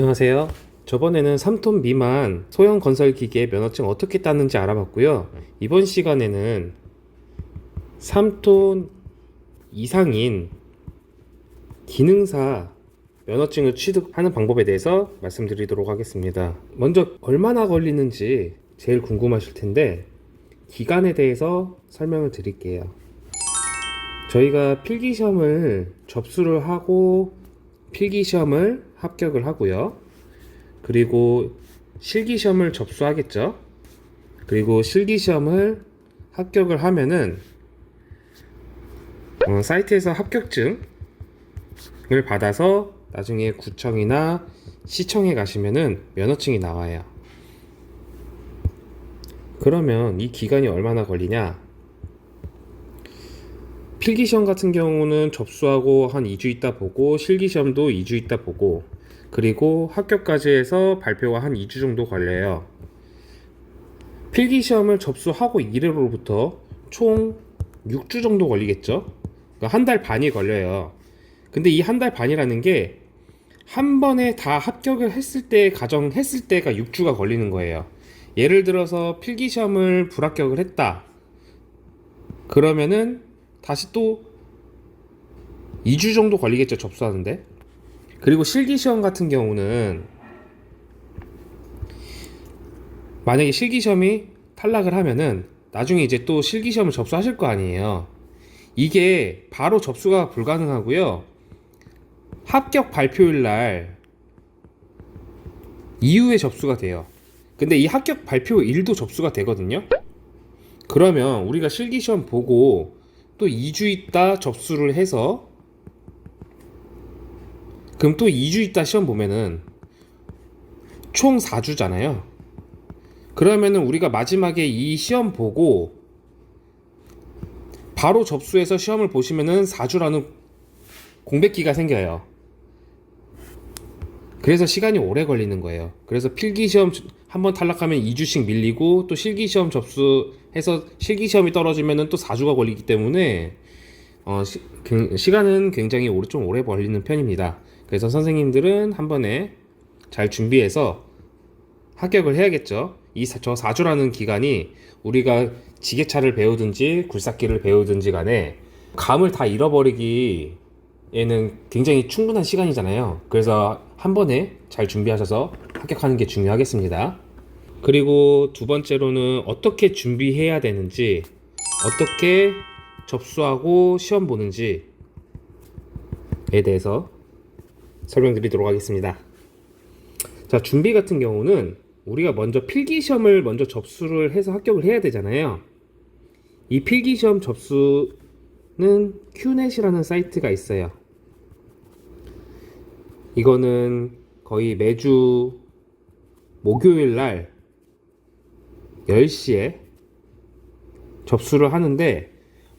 안녕하세요. 저번에는 3톤 미만 소형 건설 기계 면허증 어떻게 따는지 알아봤고요. 이번 시간에는 3톤 이상인 기능사 면허증을 취득하는 방법에 대해서 말씀드리도록 하겠습니다. 먼저 얼마나 걸리는지 제일 궁금하실 텐데 기간에 대해서 설명을 드릴게요. 저희가 필기 시험을 접수를 하고 필기 시험을 합격을 하고요. 그리고 실기 시험을 접수하겠죠. 그리고 실기 시험을 합격을 하면은 어, 사이트에서 합격증을 받아서 나중에 구청이나 시청에 가시면은 면허증이 나와요. 그러면 이 기간이 얼마나 걸리냐? 필기 시험 같은 경우는 접수하고 한 2주 있다 보고 실기 시험도 2주 있다 보고 그리고 합격까지 해서 발표가 한 2주 정도 걸려요. 필기 시험을 접수하고 이래로부터 총 6주 정도 걸리겠죠? 한달 반이 걸려요. 근데 이 한 달 반이라는 게 한 번에 다 합격을 했을 때 가정했을 때가 6주가 걸리는 거예요. 예를 들어서 필기 시험을 불합격을 했다. 그러면은 다시 또 2주 정도 걸리겠죠, 접수하는데. 그리고 실기시험 같은 경우는 만약에 실기시험이 탈락을 하면은 나중에 이제 또 실기시험을 접수하실 거 아니에요. 이게 바로 접수가 불가능하고요. 합격 발표일 날 이후에 접수가 돼요. 근데 이 합격 발표 일도 접수가 되거든요. 그러면 우리가 실기시험 보고 또 2주 있다 접수를 해서 그럼 또 2주 있다 시험 보면은 총 4주잖아요. 그러면은 우리가 마지막에 이 시험 보고 바로 접수해서 시험을 보시면은 4주라는 공백기가 생겨요. 그래서 시간이 오래 걸리는 거예요. 그래서 필기 시험 한번 탈락하면 2주씩 밀리고 또 실기 시험 접수 해서 실기 시험이 떨어지면은 또 4주가 걸리기 때문에 어, 시, 그, 시간은 굉장히 오래, 좀 오래 걸리는 편입니다. 그래서 선생님들은 한 번에 잘 준비해서 합격을 해야겠죠. 이 저 4주라는 기간이 우리가 지게차를 배우든지 굴삭기를 배우든지 간에 감을 다 잃어버리기에는 굉장히 충분한 시간이잖아요. 그래서 한 번에 잘 준비하셔서 합격하는 게 중요하겠습니다. 그리고 두 번째로는 어떻게 준비해야 되는지, 어떻게 접수하고 시험 보는지에 대해서 설명드리도록 하겠습니다. 자, 준비 같은 경우는 우리가 먼저 필기 시험을 먼저 접수를 해서 합격을 해야 되잖아요. 이 필기 시험 접수는 큐넷이라는 사이트가 있어요. 이거는 거의 매주 목요일 날 10시에 접수를 하는데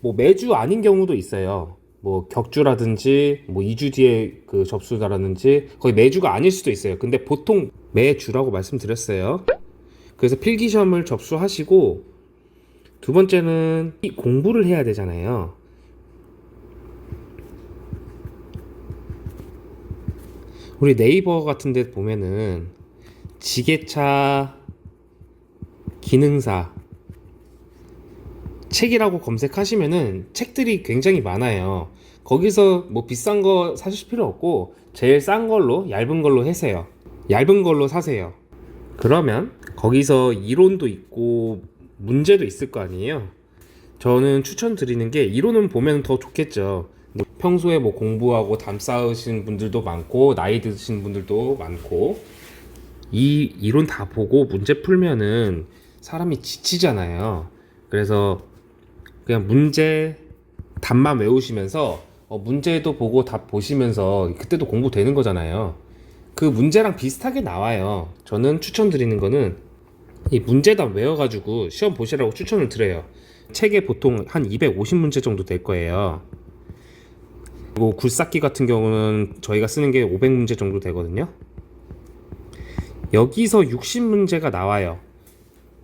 뭐 매주 아닌 경우도 있어요. 뭐 격주라든지 뭐 2주 뒤에 그 접수다라든지 거의 매주가 아닐 수도 있어요. 근데 보통 매주라고 말씀드렸어요. 그래서 필기 시험을 접수하시고 두 번째는 이 공부를 해야 되잖아요. 우리 네이버 같은 데 보면은 지게차 기능사 책이라고 검색하시면은 책들이 굉장히 많아요. 거기서 뭐 비싼 거 사실 필요 없고 제일 싼 걸로 얇은 걸로 해세요. 얇은 걸로 사세요. 그러면 거기서 이론도 있고 문제도 있을 거 아니에요. 저는 추천드리는 게 이론은 보면 더 좋겠죠. 뭐 평소에 뭐 공부하고 담 쌓으신 분들도 많고 나이 드신 분들도 많고 이 이론 다 보고 문제 풀면은 사람이 지치잖아요. 그래서 그냥 문제 답만 외우시면서 어, 문제도 보고 답 보시면서 그때도 공부되는 거잖아요. 그 문제랑 비슷하게 나와요. 저는 추천드리는 거는 이 문제답 외워가지고 시험 보시라고 추천을 드려요. 책에 보통 한 250문제 정도 될 거예요. 그리고 굴삭기 같은 경우는 저희가 쓰는 게 500문제 정도 되거든요. 여기서 60문제가 나와요.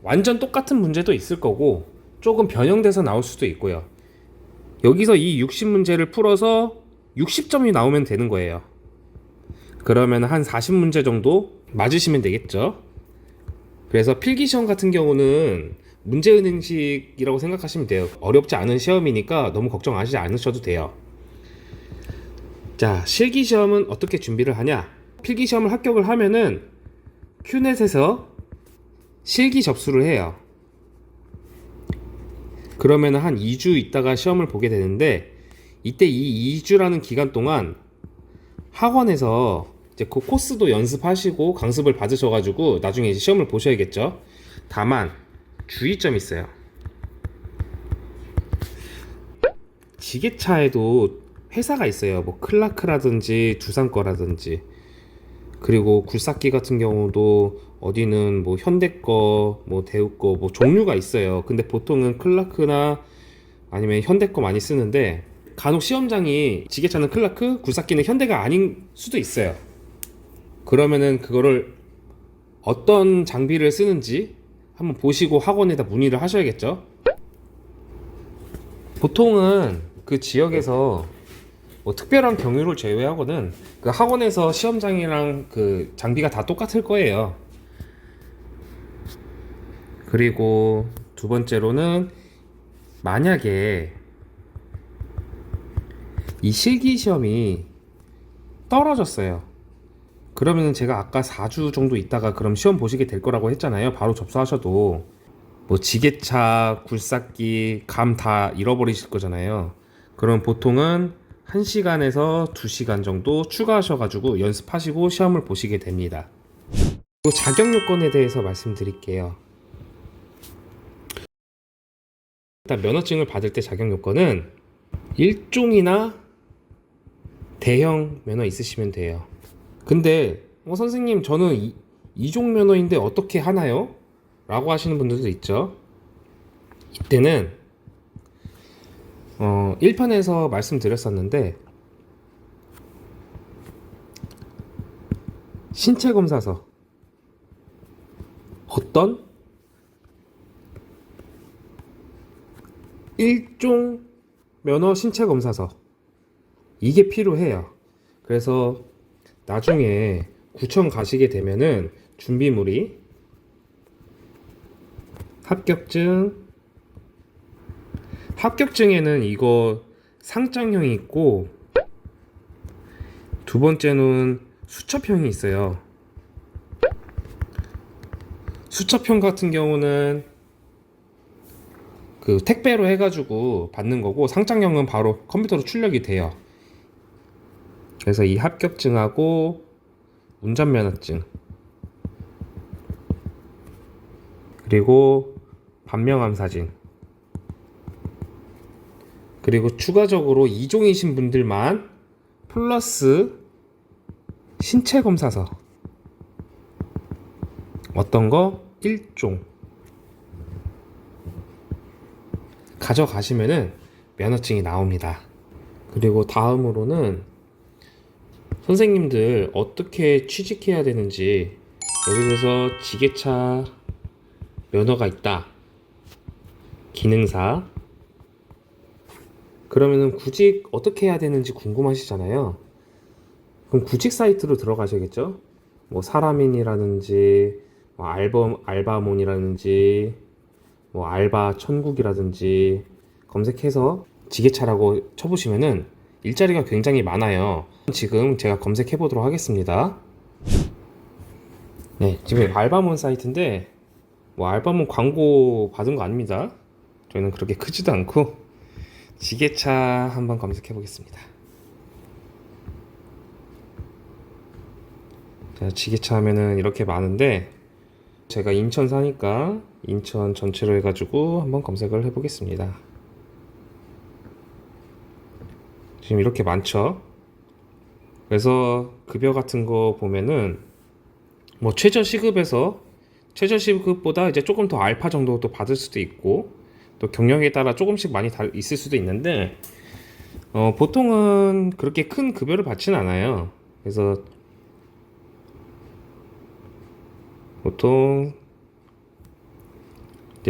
완전 똑같은 문제도 있을 거고 조금 변형돼서 나올 수도 있고요. 여기서 이 60문제를 풀어서 60점이 나오면 되는 거예요. 그러면 한 40문제 정도 맞으시면 되겠죠. 그래서 필기 시험 같은 경우는 문제 은행식이라고 생각하시면 돼요. 어렵지 않은 시험이니까 너무 걱정하시지 않으셔도 돼요. 자, 실기 시험은 어떻게 준비를 하냐? 필기 시험을 합격을 하면은 큐넷에서 실기 접수를 해요. 그러면 한 2주 있다가 시험을 보게 되는데 이때 이 2주라는 기간 동안 학원에서 이제 그 코스도 연습하시고 강습을 받으셔가지고 나중에 이제 시험을 보셔야겠죠. 다만 주의점이 있어요. 지게차에도 회사가 있어요. 뭐 클라크라든지 두산거라든지 그리고 굴삭기 같은 경우도 어디는 뭐 현대 거, 뭐 대우 거, 뭐 종류가 있어요. 근데 보통은 클라크나 아니면 현대 거 많이 쓰는데 간혹 시험장이 지게차는 클라크, 굴삭기는 현대가 아닌 수도 있어요. 그러면은 그거를 어떤 장비를 쓰는지 한번 보시고 학원에다 문의를 하셔야겠죠. 보통은 그 지역에서 뭐 특별한 경유를 제외하고는 그 학원에서 시험장이랑 그 장비가 다 똑같을 거예요. 그리고 두 번째로는 만약에 이 실기 시험이 떨어졌어요. 그러면 제가 아까 4주 정도 있다가 그럼 시험 보시게 될 거라고 했잖아요. 바로 접수하셔도 뭐 지게차, 굴삭기, 감 다 잃어버리실 거잖아요. 그럼 보통은 1시간에서 2시간 정도 추가하셔가지고 연습하시고 시험을 보시게 됩니다. 자격 요건에 대해서 말씀드릴게요. 일단 면허증을 받을 때 자격 요건은 일종이나 대형 면허 있으시면 돼요. 근데 어, 선생님 저는 이, 이종 면허인데 어떻게 하나요? 라고 하시는 분들도 있죠. 이때는 어, 1편에서 말씀드렸었는데 신체 검사서 어떤 일종 면허 신체 검사서 이게 필요해요. 그래서 나중에 구청 가시게 되면은 준비물이 합격증 합격증에는 이거 상장형이 있고 두 번째는 수첩형이 있어요. 수첩형 같은 경우는 그 택배로 해가지고 받는 거고 상장형은 바로 컴퓨터로 출력이 돼요. 그래서 이 합격증하고 운전면허증. 그리고 반명함 사진. 그리고 추가적으로 이종이신 분들만 플러스 신체 검사서. 어떤 거? 1종 가져가시면은 면허증이 나옵니다. 그리고 다음으로는 선생님들 어떻게 취직해야 되는지 예를 들어서 지게차 면허가 있다. 기능사. 그러면은 구직 어떻게 해야 되는지 궁금하시잖아요. 그럼 구직 사이트로 들어가셔야겠죠? 뭐 사람인이라든지 뭐 알범 알바몬이라든지 뭐 알바 천국이라든지 검색해서 지게차라고 쳐보시면은 일자리가 굉장히 많아요. 지금 제가 검색해 보도록 하겠습니다. 네, 지금 알바몬 사이트인데 뭐 알바몬 광고 받은 거 아닙니다. 저희는 그렇게 크지도 않고 지게차 한번 검색해 보겠습니다. 자, 지게차 하면은 이렇게 많은데 제가 인천 사니까 인천 전체로 해가지고 한번 검색을 해보겠습니다. 지금 이렇게 많죠? 그래서 급여 같은 거 보면은 뭐 최저 시급에서 최저 시급보다 이제 조금 더 알파 정도 또 받을 수도 있고 또 경력에 따라 조금씩 많이 다 있을 수도 있는데 어, 보통은 그렇게 큰 급여를 받지는 않아요. 그래서 보통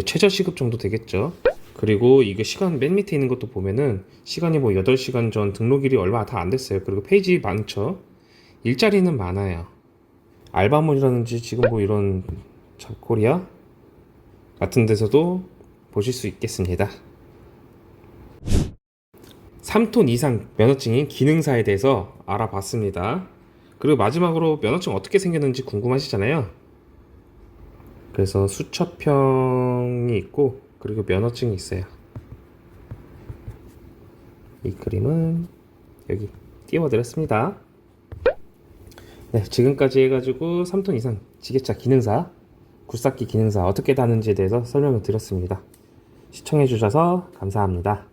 최저 시급 정도 되겠죠. 그리고 이거 시간 맨 밑에 있는 것도 보면은 시간이 뭐 8시간 전 등록일이 얼마 다 안 됐어요. 그리고 페이지 많죠. 일자리는 많아요. 알바몬이라든지 지금 뭐 이런 잡코리아 같은 데서도 보실 수 있겠습니다. 3톤 이상 면허증인 기능사에 대해서 알아봤습니다. 그리고 마지막으로 면허증 어떻게 생겼는지 궁금하시잖아요. 그래서 수첩형이 있고 그리고 면허증이 있어요. 이 그림은 여기 띄워드렸습니다. 네, 지금까지 해가지고 3톤 이상 지게차 기능사, 굴삭기 기능사 어떻게 다는지에 대해서 설명을 드렸습니다. 시청해주셔서 감사합니다.